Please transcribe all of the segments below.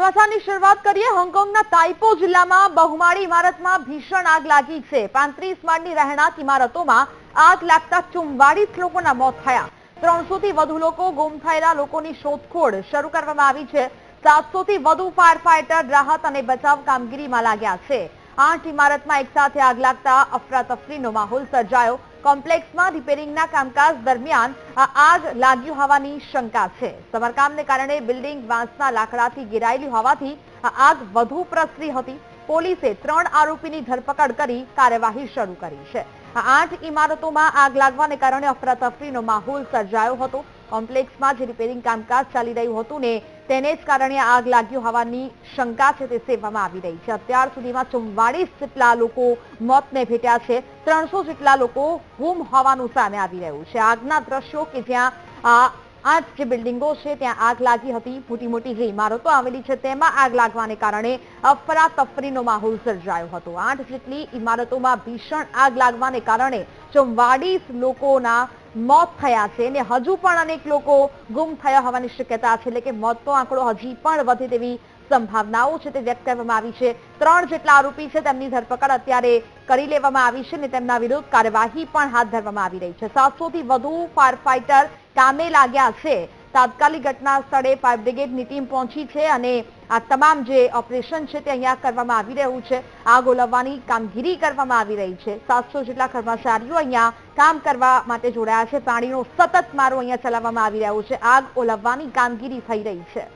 સમાચારની શરૂઆત કરીએ. હોંગકોંગના તાઇપો જિલ્લામાં બહુમાળી ઇમારતમાં ભીષણ આગ લાગી છે. પાંત્રીસ માળની રહેણાંક ઇમારતોમાં આગ લાગતા ચુમ્વાળીસ લોકોના મોત થયા. ત્રણસો થી વધુ લોકો ગુમ થયેલા લોકોની શોધખોળ શરૂ કરવામાં આવી છે. સાતસો થી વધુ ફાયર ફાઈટર રાહત અને બચાવ કામગીરીમાં લાગ્યા છે. આઠ ઇમારતમાં એકસાથે આગ લાગતા અફરાતફરીનો માહોલ સર્જાયો. કોમ્પ્લેક્સમાં રિપેરિંગના કામકાજ દરમિયાન આગ લાગ્યું હોવાની શંકા છે. સમારકામને કારણે બિલ્ડિંગ વાંસના લાકડાથી ઘેરાયેલી હોવાથી આગ વધુ પ્રસરી હતી. પોલીસે ત્રણ આરોપીની ધરપકડ કરી કાર્યવાહી શરૂ કરી છે. આઠ ઇમારતોમાં આગ લાગવાને કારણે અફરાતફરીનો માહોલ સર્જાયો હતો. કોમ્પ્લેક્સમાં જે રિપેરિંગ કામકાજ ચાલી રહ્યું હતું ને તેને જ કારણે આગ લાગ્યું હોવાની શંકા છે તે સેવવામાં આવી રહી છે. અત્યાર સુધીમાં ચુમ્વાળીસ જેટલા લોકો મોતને ભેટ્યા છે. ત્રણસો જેટલા લોકો ગુમ હોવાનું સામે આવી રહ્યું છે. આગના દ્રશ્યો કે જ્યાં આ જે બિલ્ડિંગો છે, ત્યાં આગ લાગી હતી. મોટી મોટી જે ઇમારતો આવેલી છે, તેમાં આગ લાગવાને કારણે અફરાતફરીનો માહોલ સર્જાયો હતો. આઠ જેટલી ઇમારતોમાં ભીષણ આગ લાગવાને કારણે ચુમ્વાળીસ લોકોના મોત થયા છે અને હજુ પણ અનેક લોકો ગુમ થયા હોવાની શક્યતા છે. એટલે કે મોતનો આંકડો હજી પણ વધે તેવી સંભાવનાઓ છે તે વ્યક્ત કરવામાં આવી છે. ત્રણ જેટલા આરોપી છે તેમની ધરપકડ અત્યારે કરી લેવામાં આવી છે અને તેમના વિરુદ્ધ કાર્યવાહી પણ હાથ ધરવામાં આવી રહી છે. સાતસોથી વધુ ફાયર ફાઈટર કામે લાગ્યા છે. તાત્કાલિક ઘટના સ્થળે ફાયર બ્રિગેડની ટીમ પહોંચી છે અને આ તમામ જે ઓપરેશન છે તે અહીંયા કરવામાં આવી રહ્યું છે. આગ ઓલવવાની કામગીરી કરવામાં આવી રહી છે. સાતસો જેટલા કર્મચારીઓ અહીંયા કામ કરવા માટે જોડાયા છે. પાણીનો સતત મારો અહીંયા ચલાવવામાં આવી રહ્યો છે. આગ ઓલવવાની કામગીરી થઈ રહી છે.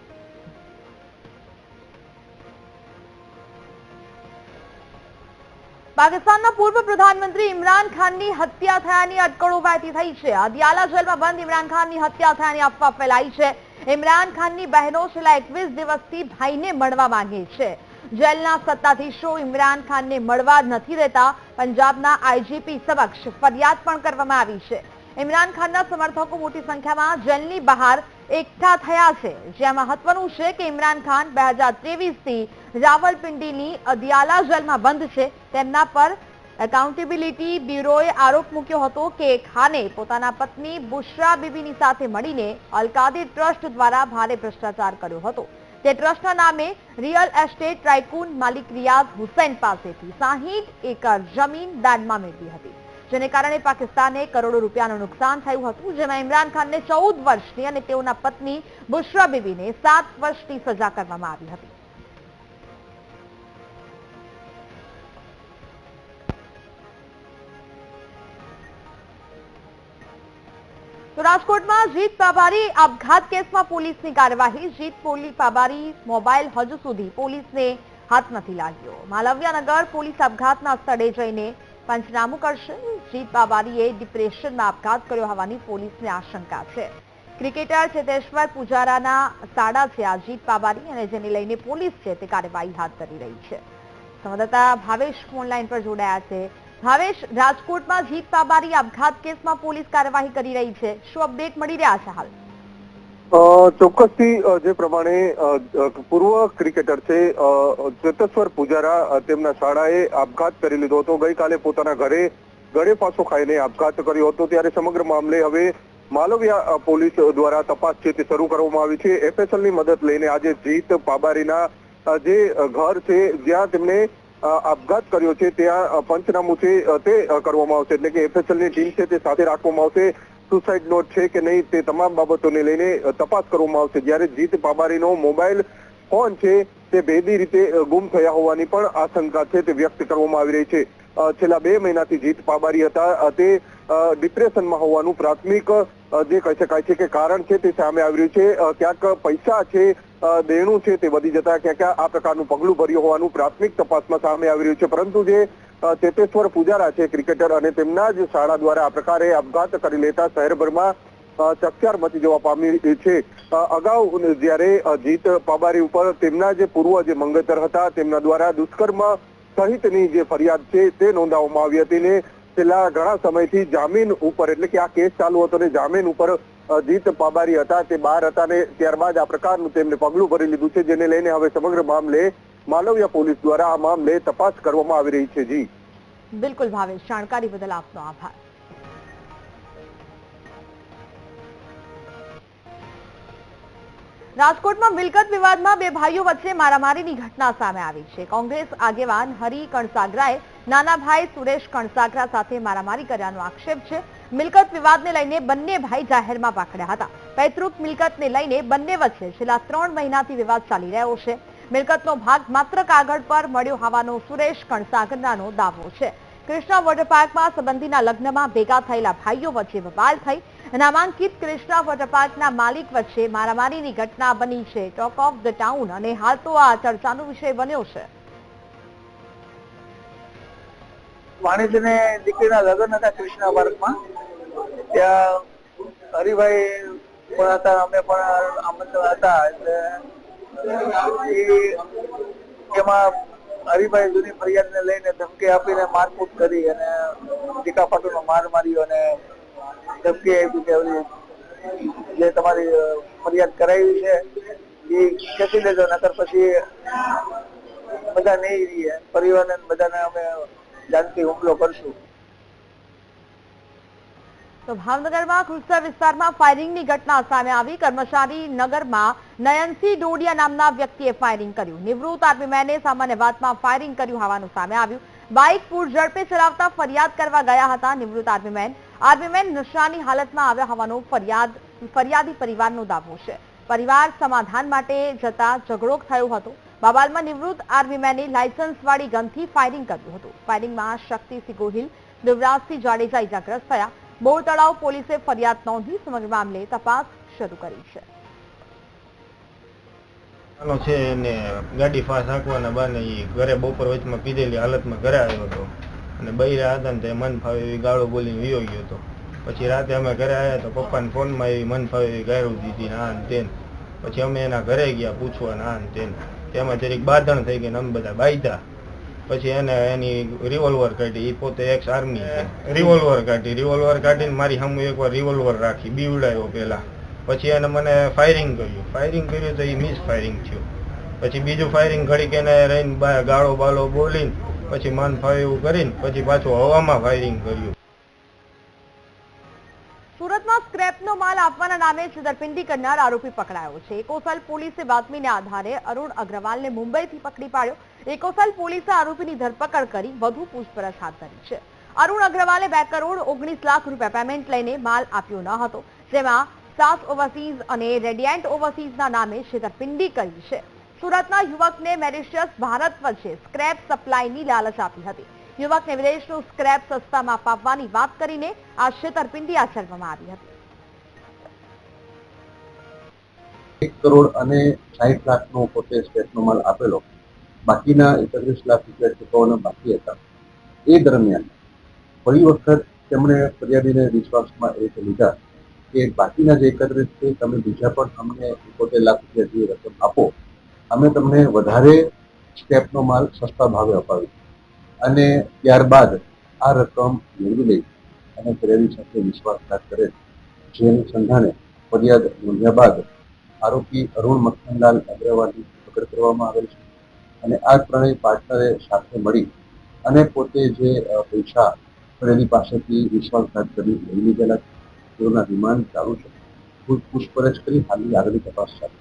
પાકિસ્તાનના પૂર્વ પ્રધાનમંત્રી ઇમરાન ખાનની હત્યા થયાની અટકળો વહેતી થઈ છે. અદિયાલા જેલમાં બંધ ઇમરાન ખાનની હત્યા થયાની અફવા ફેલાઈ છે. ઇમરાન ખાનની બહેનો છેલ્લા એકવીસ દિવસથી ભાઈને મળવા માંગે છે. જેલના સત્તાધીશો ઇમરાન ખાનને મળવા નથી રહેતા પંજાબના આઈજીપી સમક્ષ ફરિયાદ પણ કરવામાં આવી છે. ઇમરાન ખાનના સમર્થકો મોટી સંખ્યામાં જેલની બહાર એકઠા થયા છે. જ્યાં મહત્વનું છે કે ઇમરાન ખાન બે હજાર ત્રેવીસથી રાવલપિંડીની અદિયાલા જેલમાં બંધ છે. તેમના પર એકાઉન્ટેબિલિટી બ્યુરોએ આરોપ મૂક્યો હતો કે ખાને પોતાના પત્ની બુશરા બીબીની સાથે મળીને અલકાદી ટ્રસ્ટ દ્વારા ભારે ભ્રષ્ટાચાર કર્યો હતો. તે ટ્રસ્ટના નામે રિયલ એસ્ટેટ ટ્રાઇકૂન માલિક રિયાઝ હુસૈન પાસેથી સાહીઠ એકર જમીન દાનમાં મેળવી હતી. જેને કારણે પાકિસ્તાને કરોડો રૂપિયાનું નુકસાન થયું હતું, જેમાં ઇમરાન ખાનને ચૌદ વર્ષની અને તેઓના પત્ની બુશરા બીબીને સાત વર્ષની સજા કરવામાં આવી હતી. તો રાજકોટમાં જીત પાબારી આપઘાત કેસમાં પોલીસની કાર્યવાહી, જીત પોલી, પાબારી મોબાઈલ હજુ સુધી પોલીસને હાથ નથી લાગ્યો. માલવ્યાનગર પોલીસ આપઘાતના સ્થળે જઈને પંચનામું કરશે. જીત બાબારીએ ડિપ્રેશનમાં આપઘાત કર્યો હોવાની પોલીસને આશંકા છે. ક્રિકેટર ચેતેશ્વર પૂજારાના સાડા છે આ જીત બાબારી અને જેને લઈને પોલીસ છે તે કાર્યવાહી હાથ ધરી રહી છે. સંવાદદાતા ભાવેશ ફોનલાઈન પર જોડાયા છે. ભાવેશ, રાજકોટમાં જીત બાબારી આપઘાત કેસમાં પોલીસ કાર્યવાહી કરી રહી છે. શું અપડેટ મળી રહ્યા છે હાલ? ચોક્કસથી જે પ્રમાણે પૂર્વ ક્રિકેટર છે ચેતેશ્વર પુજારા તેમના શાળાએ આપઘાત કરી લીધો હતો. ગઈકાલે પોતાના ઘરે ગળે પાછો ખાઈને આપઘાત કર્યો હતો. ત્યારે સમગ્ર મામલે હવે માલવિયા પોલીસ દ્વારા તપાસ છે તે શરૂ કરવામાં આવી છે. FSL ની મદદ લઈને આજે જીત પાબારીના જે ઘર છે, જ્યાં તેમને આપઘાત કર્યો છે, ત્યાં પંચનામું છે તે કરવામાં આવશે. એટલે કે FSL ની ટીમ છે તે સાથે રાખવામાં આવશે. સુસાઇડ નોટ છે કે નહીં તે તમામ બાબતોને લઈને તપાસ કરવામાં આવશે. જ્યારે જીત પાબારીનો મોબાઈલ ફોન છે, તે ભેદી રીતે ગુમ થયા હોવાની પણ આશંકા છે તે વ્યક્ત કરવામાં આવી રહી છે. છેલ્લા બે મહિનાથી જીત પાબારી હતા તે ડિપ્રેશનમાં હોવાનું પ્રાથમિક જે કહી શકાય છે કે કારણ છે તે સામે આવી રહ્યું છે. ક્યાંક પૈસા છે દેણું છે તે વધી જતા, ક્યાંક આ પ્રકારનું પગલું ભર્યું હોવાનું પ્રાથમિક તપાસમાં સામે આવી રહ્યું છે. પરંતુ જે ચેતેશ્વર પૂજારા છે ક્રિકેટર અને તેમના જ શાળા દ્વારા આ પ્રકારે આપઘાત કરી લેતા શહેરભરમાં ચકચાર મચી જવા પામી છે. અગાઉ જ્યારે જીત પાબારી ઉપર તેમના જે પૂર્વ જે મંગેતર હતા, તેમના દ્વારા દુષ્કર્મ સહિતની જે ફરિયાદ છે તે નોંધાવવામાં આવી હતી ને છેલ્લા ઘણા સમયથી જામીન ઉપર, એટલે કે આ કેસ ચાલુ હતો ને જામીન ઉપર જીત પાબારી હતા, તે બહાર હતા ને ત્યારબાદ આ પ્રકારનું તેમને પગલું ભરી લીધું છે, જેને લઈને હવે સમગ્ર મામલે માલવિયા પોલીસ દ્વારા આ મામલે તપાસ કરવામાં આવી રહી છે, જી. બિલકુલ, ભાવેશ. જાણકારી બદલ આપનો આભાર. રાજકોટમાં મિલકત વિવાદમાં બે ભાઈઓ વચ્ચે મારામારીની ઘટના સામે આવી છે. કોંગ્રેસ આગેવાન હરી કણસાગરાએ નાના ભાઈ સુરેશ કણસાગરા સાથે મારામારી કર્યાનો આક્ષેપ છે. મિલકત વિવાદને લઈને બંને ભાઈ જાહેરમાં પાકડ્યા હતા. પૈતૃક મિલકતને લઈને બંને વચ્ચે છેલ્લા ત્રણ મહિનાથી વિવાદ ચાલી રહ્યો છે. મિલકતનો ભાગ માત્ર કાગળ પર મળ્યો હોવાનો સુરેશ કણસાગરાનો દાવો છે. કૃષ્ણા વોટર પાર્કમાં સંબંધીના લગ્નમાં ભેગા થયેલા ભાઈઓ વચ્ચે બબાલ થઈ નામાંકિત કૃષ્ણા વોટર પાર્કના માલિક વચ્ચે મારામારીની ઘટના બની છે. ટોક ઓફ ધ ટાઉન અને હાલ તો આ ચર્ચાનો વિષય બન્યો છે. વાણિજ્યને દીકરીના લગ્ન હતા કૃષ્ણા પાર્કમાં. ત્યાં હરિભાઈ પણ હતા, અમે પણ આમંત્રણ હતા. એટલે ઈ એમાં હરિભાઈ જૂની ફરિયાદને લઈને ધમકી આપીને મારકૂટ કરી અને ટીકા પાટુનો માર માર્યો અને ધમકી આપી કે જે તમારી ફરિયાદ કરાવી છે, એ ખેંચી લેજો, નકર પછી બધા નહીં રહીએ. પરિવારને બધાને અમે જાનથી હુમલો કરશું. તો ભાવનગરમાં ખુરસર વિસ્તારમાં ફાયરિંગની ઘટના સામે આવી. કર્મચારી નગરમાં નયનસિંહ ડોડિયા નામના વ્યક્તિએ ફાયરિંગ કર્યું. નિવૃત્ત આર્મીમેને સામાન્ય વાતમાં ફાયરિંગ કર્યું હોવાનું સામે આવ્યું. બાઇક પૂર ઝડપે ચલાવતા ફરિયાદ કરવા ગયા હતા નિવૃત્ત આર્મીમેન આર્મીમેન નશાની હાલતમાં આવ્યા હોવાનો ફરિયાદ, ફરિયાદી પરિવારનો દાવો છે. પરિવાર સમાધાન માટે જતા ઝઘડો થયો હતો. બાબાલમાં નિવૃત્ત આર્મીમેને લાયસન્સવાળી ગનથી ફાયરિંગ કર્યું હતું. ફાયરિંગમાં શક્તિસિંહ ગોહિલ, દેવરાજસિંહ જાડેજા ઇજાગ્રસ્ત થયા. બોર તળાવ પોલીસે ફરિયાદ નોંધી સમગ્ર મામલે તપાસ શરૂ કરી છે. આનો ગાડી ફાસ હાંકવાના બાને એ ઘરે બપોર વચમાં પીધેલી હાલતમાં ઘરે આવ્યો હતો. અને બૈરા હતા ને તે મન ફાવે એવી ગાળો બોલીને વિયો ગયો હતો. પછી રાતે અમે ઘરે આવ્યા તો પપ્પાને ફોનમાં એવી મન ફાવે એવી ગાયરું દીધી ને આ તેન. પછી અમે એના ઘરે ગયા પૂછવા ને આ તેન. તેમાં જરીક બાધણ થઈ ગઈ ને અમે બધા બાંધ્યા. પછી એને એની રિવોલ્વર કાઢી એ પોતે એક્સ આર્મી રિવોલ્વર કાઢી રિવોલ્વર કાઢીને મારી સામે એકવાર રિવોલ્વર રાખી, બીવડાયો પેલા પછી એને મને ફાયરિંગ કર્યું. ફાયરિંગ કર્યું તો એ મિસ ફાયરિંગ થયું. પછી બીજું ફાયરિંગ ઘડીક એને રહીને ગાળો બાળો બોલીને, પછી મન ફાવે એવું કરીને, પછી પાછું હવામાં ફાયરિંગ કર્યું. સુરતમાં સ્ક્રેપનો માલ આપવાના નામે છેતરપિંડી કરનાર આરોપી પકડાયો છે. એકોસલ પોલીસે બાતમીને આધારે અરુણ અગ્રવાલને મુંબઈથી પકડી પાડ્યો. એકોસલ પોલીસે આરોપીની ધરપકડ કરી વધુ પૂછપરછ હાથ ધરી છે. અરુણ અગ્રવાલે બે કરોડ ઓગણીસ લાખ રૂપિયા પેમેન્ટ લઈને માલ આપ્યો ન હતો, જેમાં સાસ ઓવરસીઝ અને રેડિયન્ટ ઓવરસીઝના નામે છેતરપિંડી કરી છે. સુરતના યુવકને મેરિશિયસ ભારત વચ્ચે સ્ક્રેપ સપ્લાયની લાલચ આપી હતી. યુવકને વિદેશનું સ્ક્રેપ સસ્તામાં અપાવવાની વાત કરીને આ છેતરપિંડી આચરવામાં આવી હતી. એક કરોડ અને સાહીઠ લાખનો પોતે સ્ટેટનો માલ આપેલો. બાકીના એકત્રીસ લાખ રૂપિયા ચૂકવવાના બાકી હતા. એ દરમિયાન ફરી વખત તેમણે ફરિયાદીને વિશ્વાસમાં એ લીધા કે બાકીના જે એકત્રીસ છે, તમે બીજા પણ અમને એકોતેર લાખ રૂપિયા જેવી રકમ આપો, અમે તમને વધારે સ્ટેપનો માલ સસ્તા ભાવે અપાવી અને ત્યારબાદ આ રકમ મેળવી લઈ અને ફરિયાદી સાથે વિશ્વાસઘાત કરે. જે અનુસંધાને ફરિયાદ નોંધ્યા બાદ આરોપી અરુણ મખનલાલ અગ્રવાલની પકડ કરવામાં આવેલ છે અને આ ત્રણેય પાર્ટનરે સાથે મળી અને પોતે જે પૈસા ફરિયાદી પાસેથી વિશ્વાસઘાત કરી લઈ લીધેલા તેઓના રિમાન્ડ ચાલુ છે. પૂછપરછ કરી હાલની આગળની તપાસ ચાલુ.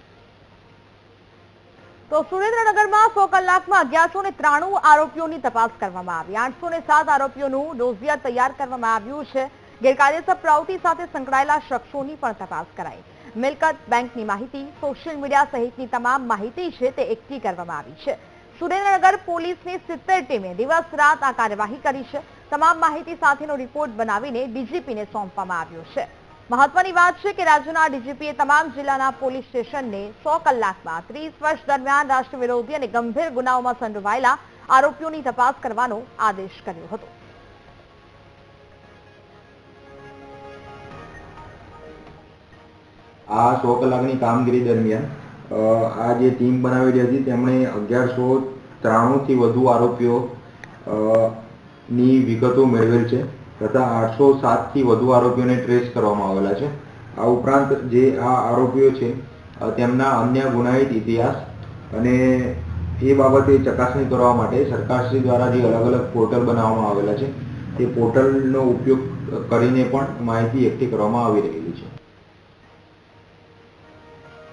તો સુરેન્દ્રનગરમાં સો કલાકમાં અગિયારસો ને ત્રાણું આરોપીઓની તપાસ કરવામાં આવી. આઠસો ને સાત આરોપીઓનું ડોઝિયર તૈયાર કરવામાં આવ્યું છે. ગેરકાયદેસર પ્રવૃત્તિ સાથે સંકળાયેલા શખ્સોની પણ તપાસ કરાઈ. મિલકત બેંકની માહિતી, સોશિયલ મીડિયા સહિતની તમામ માહિતી છે તે એકઠી કરવામાં આવી છે. સુરેન્દ્રનગર પોલીસની સિત્તેર ટીમે દિવસ રાત આ કાર્યવાહી કરી છે. તમામ માહિતી સાથેનો રિપોર્ટ બનાવીને ડીજીપીને સોંપવામાં આવ્યો છે. મહત્વની વાત છે કે રાજ્યના ડીજીપીએ તમામ જિલ્લાના પોલીસ સ્ટેશનને સો કલાકમાં ત્રીસ વર્ષ દરમિયાન રાષ્ટ્ર વિરોધી અને ગંભીર ગુનાઓમાં સંડોવાયેલા આરોપીઓની તપાસ કરવાનો આદેશ કર્યો હતો. આ સો કલાકની કામગીરી દરમિયાન આ જે ટીમ બનાવેલી હતી તેમણે અગિયારસો ત્રાણુંથી વધુ આરોપીઓ ની વિગતો મેળવેલ છે. તથા આઠસો સાતથી વધુ આરોપીઓને ટ્રેસ કરવામાં આવેલા છે. આ ઉપરાંત જે આ આરોપીઓ છે તેમના અન્ય ગુનાહિત ઇતિહાસ અને એ બાબતે ચકાસણી કરવા માટે સરકારશ્રી દ્વારા જે અલગ અલગ પોર્ટલ બનાવવામાં આવેલા છે, તે પોર્ટલનો ઉપયોગ કરીને પણ માહિતી એકઠી કરવામાં આવી રહેલી છે.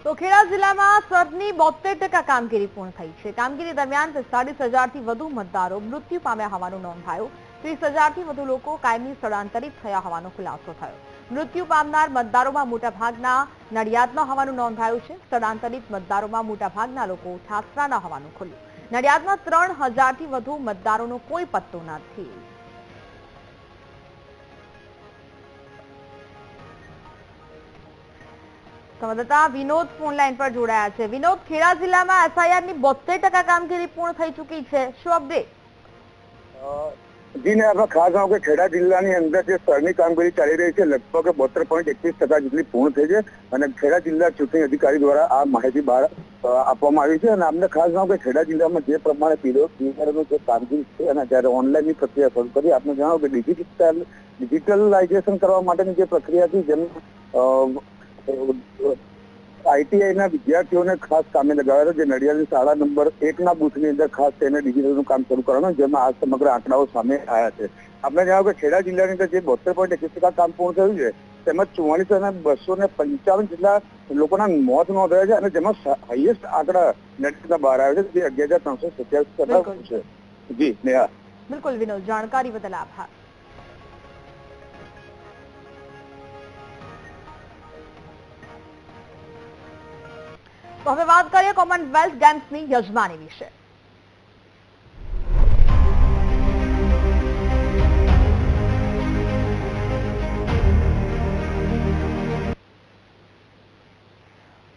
તો ખેડા જિલ્લામાં સબની બોતેર ટકા કામગીરી પૂર્ણ થઈ છે. કામગીરી દરમિયાન પિસ્તાળીસ હજારથી વધુ મતદારો મૃત્યુ પામ્યા હોવાનું નોંધાયું. ત્રીસ હજારથી વધુ લોકો કાયમી સ્થળાંતરિત થયા હોવાનો ખુલાસો થયો. મૃત્યુ પામનાર મતદારોમાં મોટાભાગના નડિયાદના હોવાનું નોંધાયું છે. સ્થળાંતરિત મતદારોમાં મોટાભાગના લોકો ઠાસરાના હોવાનું ખુલ્યું. નડિયાદમાં ત્રણ હજારથી વધુ મતદારોનો કોઈ પત્તો નથી. સંવાદદાતા વિનોદ ફોન લાઈન પર જોડાયા છે. વિનોદ, ખેડા જિલ્લામાં એફઆઈઆરની બોતેર કામગીરી પૂર્ણ થઈ ચૂકી છે. શું અપડેટ જી, ને આપણે ખાસ કહું કે ખેડા જિલ્લાની અંદર જે સ્થળની કામગીરી ચાલી રહી છે, લગભગ બોતેર પોઈન્ટ એકવીસ ટકા જેટલી પૂર્ણ થઈ છે અને ખેડા જિલ્લા ચૂંટણી અધિકારી દ્વારા આ માહિતી બહાર આપવામાં આવી છે અને અમને ખાસ કહું કે ખેડા જિલ્લામાં જે પ્રમાણે પીડો પીડીઆરનું જે કામગીરી છે અને જ્યારે ઓનલાઈનની પ્રક્રિયા શરૂ કરી, આપને જણાવો કે ડિજિટલ, ડિજિટલાઇઝેશન કરવા માટેની જે પ્રક્રિયા હતી, જેમ આઈટીઆઈ ના વિદ્યાર્થીઓને ખાસ કામે લગાવ્યા જે નડિયાદની શાળા નંબર એકના બુથની અંદર ખાસ તેને ડિજિટલનું કામ શરૂ કરવાનું જેમાં આ સમગ્ર આંકડાઓ સામે આવ્યા છે. આપણે જણાવ્યું કે ખેડા જિલ્લાની અંદર જે બોતેર પોઈન્ટ એકવીસ ટકા કામ પૂર્ણ થયું છે તેમજ ચુમ્માલીસ અને બસો ને પંચાવન જેટલા લોકોના મોત નોંધાયા છે અને જેમાં હાઈએસ્ટ આંકડા નડિયાદના બહાર આવ્યા છે જે અગિયાર હજાર ત્રણસો સત્યાવીસ છે. જી નેહા. બિલકુલ વિનોદ જાણકારી બદલ આભાર. તો હવે વાત કરીએ કોમનવેલ્થ ગેમ્સની યજમાની વિશે.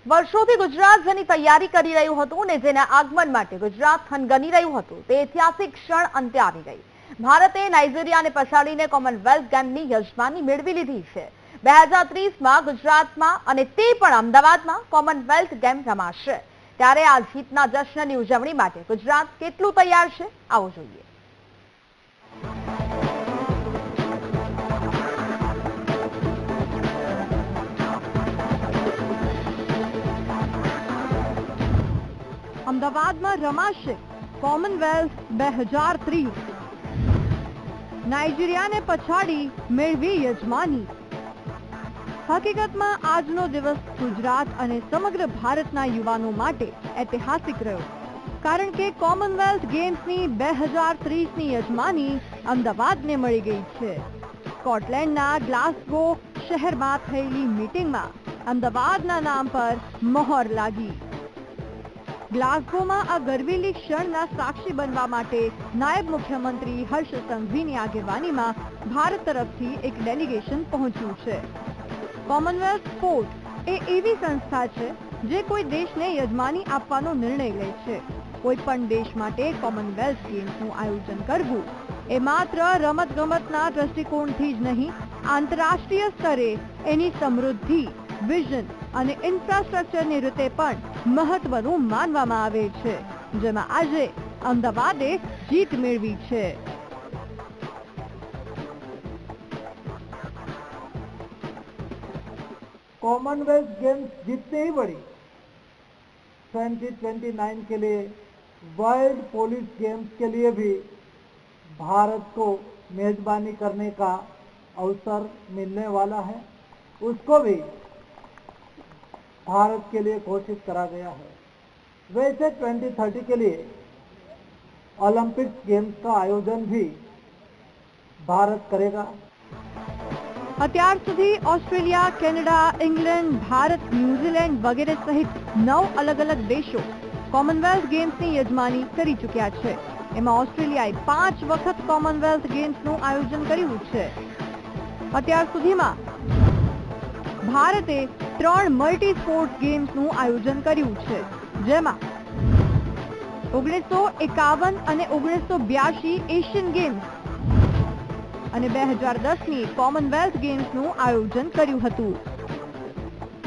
વર્ષોથી ગુજરાત જેની તૈયારી કરી રહ્યું હતું અને જેના આગમન માટે ગુજરાત થનગની રહ્યું હતું, તે ઐતિહાસિક ક્ષણ અંતે આવી ગઈ. ભારતે નાઇજીરિયાને પછાડીને કોમનવેલ્થ ગેમની યજમાની મેળવી લીધી છે. બે હજાર ત્રીસમાં ગુજરાતમાં અને તે પણ અમદાવાદમાં કોમનવેલ્થ ગેમ રમાશે. ત્યારે આ જીતના જશ્નની ઉજવણી માટે ગુજરાત કેટલું તૈયાર છે, આવો જોઈએ. અમદાવાદમાં રમાશે કોમનવેલ્થ બે હજાર ત્રીસ. નાઇજીરિયાને પછાડી મેળવી યજમાની. હકીકતમાં આજનો દિવસ ગુજરાત અને સમગ્ર ભારતના યુવાનો માટે ઐતિહાસિક રહ્યો. કારણ કે કોમનવેલ્થ ગેમ્સની બે હજાર ત્રીસની યજમાની અમદાવાદને મળી ગઈ છે. સ્કોટલેન્ડના ગ્લાસગો શહેરમાં થયેલી મીટિંગમાં અમદાવાદના નામ પર મહોર લાગી. ગ્લાસગોમાં આ ગરવેલી ક્ષણના સાક્ષી બનવા માટે નાયબ મુખ્યમંત્રી હર્ષ સંઘવીની આગેવાનીમાં ભારત તરફથી એક ડેલિગેશન પહોંચ્યું છે. કોમનવેલ્થ સ્પોર્ટ એ એવી સંસ્થા છે જે કોઈ દેશને યજમાની આપવાનો નિર્ણય લે છે. કોઈ પણ દેશ માટે કોમનવેલ્થ ગેમ્સનું આયોજન કરવું એ માત્ર રમત ગમતના દ્રષ્ટિકોણથી જ નહીં, આંતરરાષ્ટ્રીય સ્તરે એની સમૃદ્ધિ, વિઝન અને ઇન્ફ્રાસ્ટ્રક્ચરની રીતે પણ મહત્વનું માનવામાં આવે છે. જેમાં આજે અમદાવાદે જીત મેળવી છે. कॉमनवेल्थ गेम्स जीतनी ही पड़ी। 2029 के लिए वर्ल्ड पोलिस गेम्स के लिए भी भारत को मेजबानी करने का अवसर मिलने वाला है। उसको भी भारत के लिए घोषित करा गया है। वैसे 2030 के लिए ओलंपिक्स गेम्स का आयोजन भी भारत करेगा। અત્યાર સુધી Australia, Canada, England, Bharat, New Zealand વગેરે સહિત નવ અલગ અલગ દેશો કોમનવેલ્થ ગેમ્સની યજમાની કરી ચૂક્યા છે. એમાં ઓસ્ટ્રેલિયાએ પાંચ વખત કોમનવેલ્થ ગેમ્સનું આયોજન કર્યું છે. અત્યાર સુધીમાં ભારતે ત્રણ મલ્ટી સ્પોર્ટ્સ ગેમ્સનું આયોજન કર્યું છે, જેમાં ઓગણીસો એકાવન અને ઓગણીસો બ્યાસી એશિયન ગેમ્સ અને બે હજાર દસની કોમનવેલ્થ ગેમ્સનું આયોજન કર્યું હતું.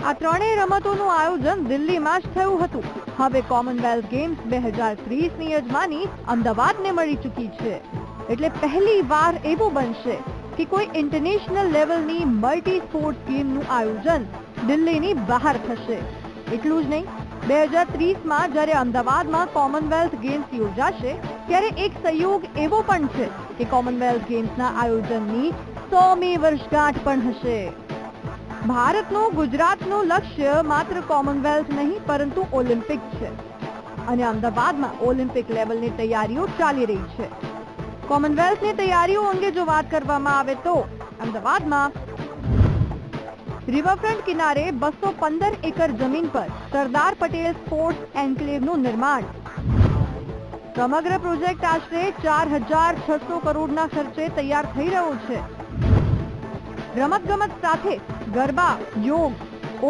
આ ત્રણેય રમતોનું આયોજન દિલ્હીમાં જ થયું હતું. હવે કોમનવેલ્થ ગેમ્સ બે હજાર ત્રીસની યજમાની અમદાવાદને મળી ચૂકી છે. એટલે પહેલી વાર એવું બનશે કે કોઈ ઇન્ટરનેશનલ લેવલની મલ્ટી સ્પોર્ટ્સ ગેમનું આયોજન દિલ્હીની બહાર થશે. એટલું જ નહીં, બે હજાર ત્રીસમાં જ્યારે અમદાવાદમાં કોમનવેલ્થ ગેમ્સ યોજાશે, ત્યારે એક સંયોગ એવો પણ છે કે કોમનવેલ્થ ગેમ્સના આયોજનની સોમી વર્ષગાંઠ પણ હશે. ભારતનું ગુજરાતનું લક્ષ્ય માત્ર કોમનવેલ્થ નહીં, પરંતુ ઓલિમ્પિક છે. અને અમદાવાદમાં ઓલિમ્પિક લેવલની તૈયારીઓ ચાલી રહી છે. કોમનવેલ્થની તૈયારીઓ અંગે જો વાત કરવામાં આવે તો અમદાવાદમાં રિવરફ્રન્ટ કિનારે બસો પંદર એકર જમીન પર સરદાર પટેલ સ્પોર્ટ્સ એન્કલેવનું નિર્માણ સમગ્ર પ્રોજેક્ટ આશરે ચાર હજાર છસો કરોડના ખર્ચે તૈયાર થઈ રહ્યો છે. રમતગમત સાથે ગરબા, યોગ,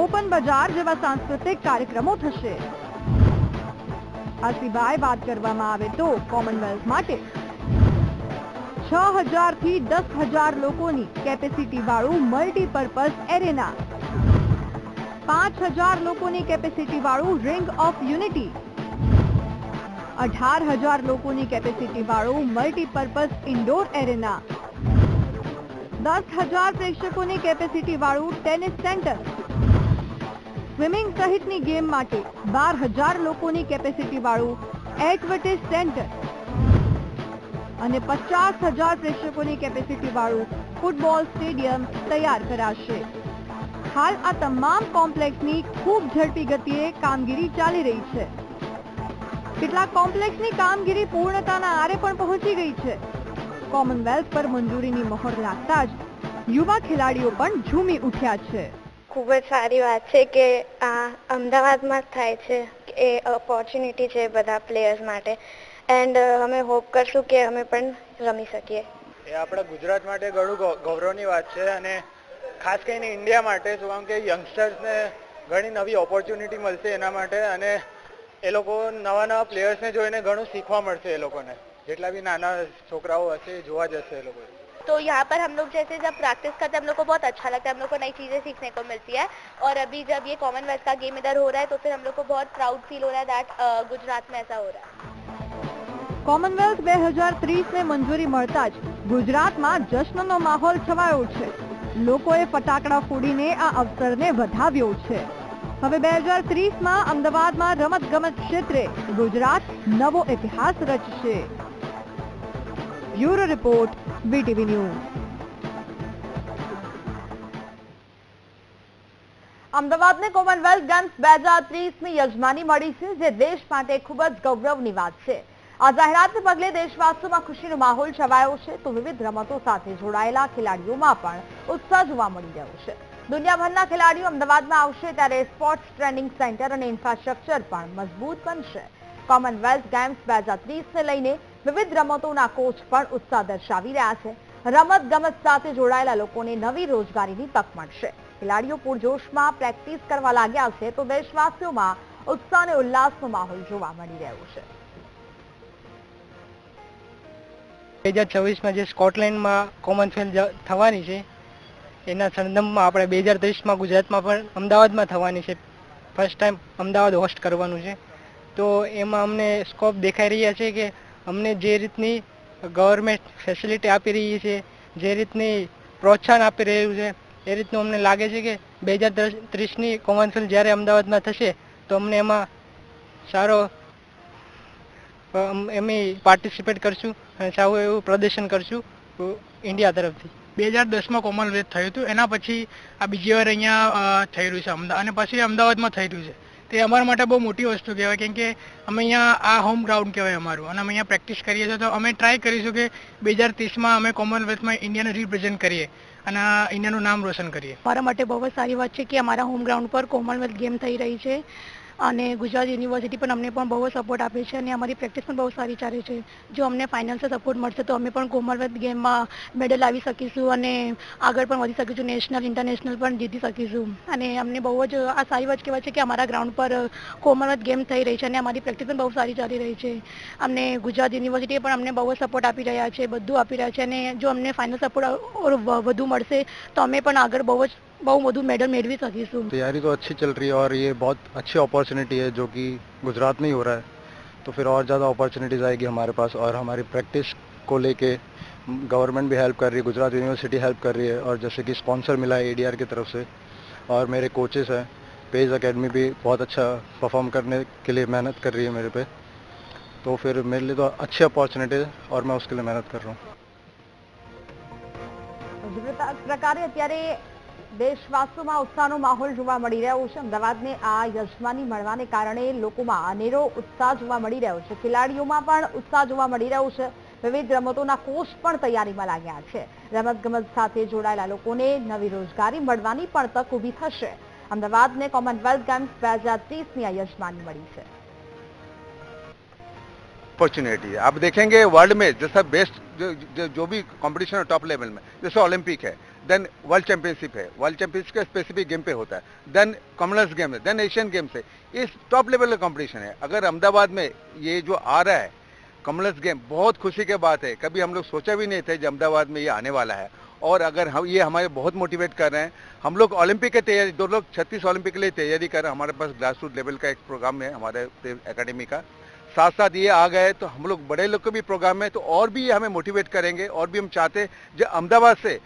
ઓપન બજાર જેવા સાંસ્કૃતિક કાર્યક્રમો થશે. આ સિવાય વાત કરવામાં આવે તો કોમનવેલ્થ માટે છ હજારથી દસ હજાર લોકોની કેપેસિટી વાળું મલ્ટીપર્પઝ એરેના, પાંચ હજાર લોકોની કેપેસિટી વાળું રિંગ ઓફ યુનિટી અઢાર હજાર લોકોની કેપેસિટી વાળું મલ્ટીપર્પઝ ઇન્ડોર એરેના. દસ હજાર પ્રેક્ષકોની કેપેસિટી વાળું ટેનિસ સેન્ટર. સ્વિમિંગ સહિતની ગેમ માટે બાર હજાર લોકોની કેપેસિટી વાળું એક્વેટિસ સેન્ટર. અને પચાસ હજાર પ્રેક્ષકોની કેપેસિટી વાળું ફૂટબોલ સ્ટેડિયમ તૈયાર કરાશે. હાલ આ તમામ કોમ્પ્લેક્સની ખૂબ ઝડપી ગતિએ કામગીરી ચાલી રહી છે. કેટલાક કોમ્પ્લેક્સની કામગીરી પૂર્ણતાના આરે પણ પહોંચી ગઈ છે. કોમનવેલ્થ પર મંજૂરીની મહોર લાગતા જ યુવા ખેલાડીઓ પણ ઝૂમી ઉઠ્યા છે. ખૂબ જ સારી વાત છે કે આ અમદાવાદમાં જ થાય છે એ ઓપોર્ચ્યુનિટી છે બધા પ્લેયર્સ માટે. એન્ડ અમે હોપ કરશું કે અમે પણ રમી શકીએ. એ આપણા ગુજરાત માટે ઘણું ગૌરવની વાત છે અને ખાસ કરીને ઇન્ડિયા માટે શું કે યંગસ્ટર્સને ઘણી નવી ઓપોર્ચ્યુનિટી મળશે એના માટે અને એ લોકો નવા નવા પ્લેયર્સને જોઈને ઘણું શીખવા મળશે એ લોકોને જેટલા બી નાના છોકરાઓ હશે એ જોવા જશે એ લોકો तो यहाँ पर हम लोग जैसे जब प्रैक्टिस करते हैं हम लोग को बहुत अच्छा लगता है हम लोग को नई चीज़ें सीखने को मिलती है और अभी जब ये कॉमनवेल्थ का गेम इधर हो रहा है तो फिर हम लोग को बहुत प्राउड फील हो रहा है दैट गुजरात में ऐसा हो रहा है કોમનવેલ્થ બે હજાર ત્રીસને મંજૂરી મળતા જ ગુજરાતમાં જશ્નનો માહોલ છવાયો છે લોકોએ ફટાકડા ફોડીને આ અવસરને વધાવ્યો છે હવે બે હજાર ત્રીસમાં અમદાવાદમાં રમત ગમત ક્ષેત્રે ગુજરાત નવો ઇતિહાસ રચશે. Bureau report BTV news. અમદાવાદને કોમનવેલ્થ ગેમ્સ બે હજાર ત્રીસની યજમાની મળી છે, જે દેશ માટે ખૂબ જ ગૌરવની વાત છે. આ જાહેરાતને પગલે દેશવાસીઓમાં ખુશીનો માહોલ છવાયો છે, તો વિવિધ રમતો સાથે જોડાયેલા ખેલાડીઓમાં પણ ઉત્સાહ જોવા મળી રહ્યો છે. દુનિયાભરના ખેલાડીઓ અમદાવાદમાં આવશે ત્યારે સ્પોર્ટ્સ ટ્રેનિંગ સેન્ટર અને ઇન્ફ્રાસ્ટ્રક્ચર પણ મજબૂત બનશે. કોમનવેલ્થ ગેમ્સ બે હજાર લઈને વિવિધ રમતોના કોચ પણ ઉત્સાહ દર્શાવી રહ્યા છે. રમત ગમત સાથે જોડાયેલા લોકોને નવી રોજગારીની તક મળશે. ખેલાડીઓ પૂરજોશમાં પ્રેક્ટિસ કરવા લાગ્યા છે તો દેશવાસીઓમાં ઉત્સાહ અને ઉલ્લાસનો માહોલ જોવા મળી રહ્યો છે. બે હજાર છવ્વીસમાં જે સ્કોટલેન્ડમાં કોમનવેલ્થ થવાની છે એના સંદર્ભમાં આપણે બે હજાર ત્રીસમાં ગુજરાતમાં પણ અમદાવાદમાં થવાની છે. ફર્સ્ટ ટાઈમ અમદાવાદ હોસ્ટ કરવાનું છે. તો એમાં અમને સ્કોપ દેખાઈ રહ્યા છે કે અમને જે રીતની ગવર્મેન્ટ ફેસિલિટી આપી રહી છે, જે રીતની પ્રોત્સાહન આપી રહ્યું છે, એ રીતનું અમને લાગે છે કે બે હજાર ત્રીસની કોન્ફરન્સ જ્યારે અમદાવાદમાં થશે, તો અમને એમાં સારો એમ પાર્ટિસિપેટ કરશું અને સારું એવું પ્રદર્શન કરશું ઇન્ડિયા તરફથી. બે હજાર દસમાં કોમનવેલ્થ થયું હતું. એના પછી આ બીજી વાર અહીંયા થઈ રહ્યું છે અમદાવાદ અને પછી અમદાવાદમાં થઈ રહ્યું છે. તે અમારા માટે બહુ મોટી વસ્તુ કહેવાય, કેમ કે અમે અહીંયા આ હોમ ગ્રાઉન્ડ કહેવાય અમારું. અને અમે અહીંયા પ્રેક્ટિસ કરીએ છીએ, તો અમે ટ્રાય કરીશું કે બે હજાર ત્રીસમાં અમે કોમનવેલ્થમાં ઇન્ડિયાને રિપ્રેઝેન્ટ કરીએ અને ઇન્ડિયાનું નામ રોશન કરીએ. મારા માટે બહુ જ સારી વાત છે કે અમારા હોમ ગ્રાઉન્ડ પર કોમનવેલ્થ ગેમ થઈ રહી છે. અને ગુજરાત યુનિવર્સિટી પણ અમને પણ બહુ સપોર્ટ આપે છે અને અમારી પ્રેક્ટિસ પણ બહુ સારી ચાલે છે. જો અમને ફાઇનાન્શિયલ સપોર્ટ મળશે તો અમે પણ કોમનવેલ્થ ગેમમાં મેડલ લાવી શકીશું અને આગળ પણ વધી શકીશું નેશનલ ઇન્ટરનેશનલ પણ જીતી શકીશું. અને અમને બહુ જ, આ સારી વાત કહેવાય છે કે અમારા ગ્રાઉન્ડ પર કોમનવેલ્થ ગેમ થઈ રહી છે અને અમારી પ્રેક્ટિસ પણ બહુ સારી ચાલી રહી છે. અમને ગુજરાત યુનિવર્સિટીએ પણ અમને બહુ સપોર્ટ આપી રહ્યા છે, બધું આપી રહ્યા છે અને જો અમને ફાઇનલ સપોર્ટ વધુ મળશે તો અમે પણ આગળ બહુ જ બહુ વધુ મેડલ મેળવી શકીશું तैयारी तो अच्छी चल रही है और ये बहुत अच्छी अपॉर्चुनिटी है जो कि गुजरात में ही हो रहा है तो फिर और ज़्यादा अपॉर्चुनिटीज़ आएगी हमारे पास और हमारी प्रैक्टिस को लेके गवर्नमेंट भी हेल्प कर रही है गुजरात यूनिवर्सिटी हेल्प कर रही है और जैसे कि स्पॉन्सर मिला है एडीआर की तरफ से और मेरे कोचेस हैं पेज एकेडमी भी बहुत अच्छा परफॉर्म करने के लिए मेहनत कर रही है मेरे पे तो फिर मेरे लिए तो अच्छी अपॉर्चुनिटी है और मैं उसके लिए मेहनत कर रहा हूँ જે પ્રતા- પ્રકારે અત્યારે દેશવાસીઓમાં ઉત્સાહનો માહોલ જોવા મળી રહ્યો છે અમદાવાદને આ યજમાની મળવાને કારણે લોકોમાં અનેરો ઉત્સાહ જોવા મળી રહ્યો છે ખેલાડીઓમાં પણ ઉત્સાહ જોવા મળી રહ્યો છે વિવિધ રમતોના કોચ પણ તૈયારીમાં લાગ્યા છે રમતગમત સાથે જોડાયેલા લોકોને નવી રોજગારી મળવાની પણ તક ઊભી થશે અમદાવાદને કોમનવેલ્થ ગેમ્સ બે હજાર ત્રીસની આ યજમાની મળી છે अपॉर्चुनिटी है आप देखेंगे वर्ल्ड में जैसा बेस्ट जो, जो जो भी कंपटीशन है टॉप लेवल में जैसे ओलंपिक है देन वर्ल्ड चैंपियनशिप है। वर्ल्ड चैंपियनशिप का स्पेसिफिक गेम पे होता है। देन कॉमनवेल्थ गेम है। देन एशियन गेम्स है। इस टॉप लेवल का कॉम्पिटिशन है। अगर अहमदाबाद में ये जो आ रहा है कॉमनवेल्थ गेम, बहुत खुशी की बात है। कभी हम लोग सोचा भी नहीं थे जो अहमदाबाद में ये आने वाला है। और अगर हम, ये हमारे बहुत मोटिवेट कर रहे हैं। हम लोग ओलंपिक की तैयारी, दो लोग छत्तीस ओलंपिक के लिए तैयारी कर रहे हैं। हमारे पास ग्रास रूट लेवल का एक प्रोग्राम है, हमारे एकेडमी का। साथ साथ ये आ गए तो हम लोग बड़े लोग को भी प्रोग्राम है। तो और भी ये हमें मोटिवेट करेंगे। और भी हम चाहते हैं जो अहमदाबाद से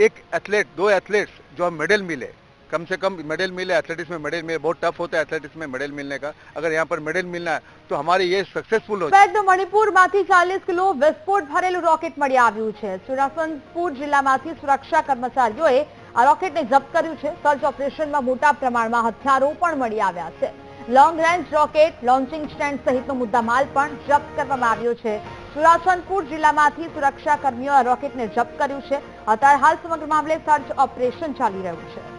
एक एथलीट दो एथलीट्स जो हम मेडल मिले कम से कम मेडल मिले एथलेटिक्स में मेडल मिले बहुत टफ होता है एथलेटिक्स में मेडल मिलने का अगर यहाँ पर मेडल मिलना है तो हमारे ये सक्सेसफुल हो સુરત મણિપુરમાંથી ચાલીસ કિલો વિસ્ફોટ ભરેલું રોકેટ મળી આવ્યું છે સુરસનપુર જિલ્લામાંથી સુરક્ષા કર્મચારીઓએ આ રોકેટને જપ્ત કર્યું છે સર્ચ ઓપરેશનમાં મોટા પ્રમાણમાં હથિયારો પણ મળી આવ્યા છે Long range rocket launching stand સહિતનો મુદ્દામાલ પણ જપ્ત કરવામાં આવ્યો છે. સુરાસનપુર જિલ્લામાંથી સુરક્ષા કર્મીઓ આ રોકેટને જપ્ત કર્યું છે. અત્યારે હાલ સમગ્ર મામલે સર્ચ ઓપરેશન ચાલી રહ્યું છે.